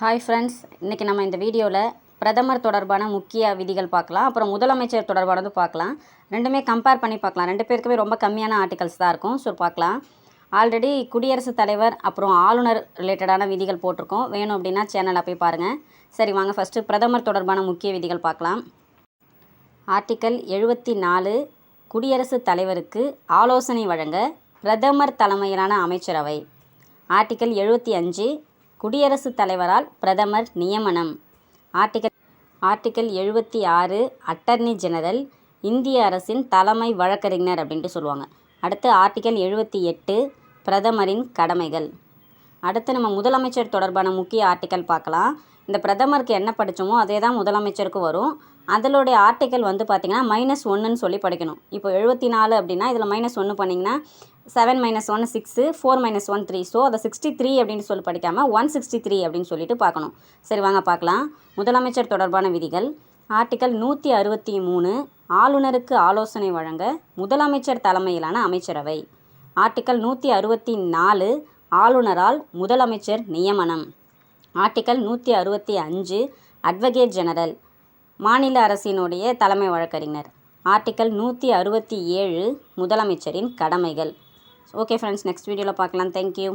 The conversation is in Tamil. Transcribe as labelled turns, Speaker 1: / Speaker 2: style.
Speaker 1: ஹாய் ஃப்ரெண்ட்ஸ் இன்றைக்கி நம்ம இந்த வீடியோவில் பிரதமர் தொடர்பான முக்கிய விதிகள் பார்க்கலாம். அப்புறம் முதலமைச்சர் தொடர்பானது பார்க்கலாம். ரெண்டுமே கம்பேர் பண்ணி பார்க்கலாம். ரெண்டு பேருக்குமே ரொம்ப கம்மியான ஆர்டிகல்ஸ் தான் இருக்கும். ஸோ பார்க்கலாம். ஆல்ரெடி குடியரசுத் தலைவர் அப்புறம் ஆளுநர் ரிலேட்டடான விதிகள் போட்டிருக்கோம். வேணும் அப்படின்னா சேனலை போய் பாருங்கள் சரி வாங்க ஃபஸ்ட்டு பிரதமர் தொடர்பான முக்கிய விதிகள் பார்க்கலாம். ஆர்டிக்கல் எழுபத்தி நாலு குடியரசுத் தலைவருக்கு ஆலோசனை வழங்க பிரதமர் தலைமையிலான அமைச்சரவை. ஆர்டிக்கல் எழுபத்தி அஞ்சு குடியரசுத் தலைவரால் பிரதமர் நியமனம். ஆர்டிகல் ஆர்டிக்கல் எழுபத்தி ஆறு அட்டர்னி ஜெனரல் இந்திய அரசின் தலைமை வழக்கறிஞர் அப்படின்ட்டு சொல்லுவாங்க. அடுத்து ஆர்டிக்கல் எழுபத்தி எட்டு பிரதமரின் கடமைகள். அடுத்து நம்ம முதலமைச்சர் தொடர்பான முக்கிய ஆர்டிக்கல் பார்க்கலாம். இந்த பிரதமருக்கு என்ன படித்தோமோ அதே தான் முதலமைச்சருக்கு வரும். அதனுடைய ஆர்டிக்கல் வந்து பார்த்திங்கன்னா மைனஸ் ஒன்றுன்னு சொல்லி படிக்கணும். இப்போ எழுபத்தி நாலு அப்படின்னா இதில் மைனஸ் ஒன்று பண்ணிங்கன்னா seven minus one six four minus one three so அதை சிக்ஸ்டி த்ரீ அப்படின்னு சொல்லி படிக்காமல் ஒன் சிக்ஸ்டி த்ரீ அப்படின்னு சொல்லிட்டு பார்க்கணும். சரி வாங்க பார்க்கலாம். முதலமைச்சர் தொடர்பான விதிகள். ஆர்டிக்கல் நூற்றி அறுபத்தி மூணு ஆளுநருக்கு ஆலோசனை வழங்க முதலமைச்சர் தலைமையிலான அமைச்சரவை. ஆர்டிக்கல் நூற்றி அறுபத்தி நாலு ஆளுநரால் முதலமைச்சர் நியமனம். ஆர்டிக்கல் நூற்றி அறுபத்தி அஞ்சு அட்வொகேட் ஜெனரல் மாநில அரசினுடைய தலைமை வழக்கறிஞர். ஆர்டிக்கல் நூற்றி அறுபத்தி ஏழு முதலமைச்சரின் கடமைகள். ஓகே ஃப்ரெண்ட்ஸ் நெக்ஸ்ட் வீடியோவில் பார்க்கலாம். தேங்க்யூ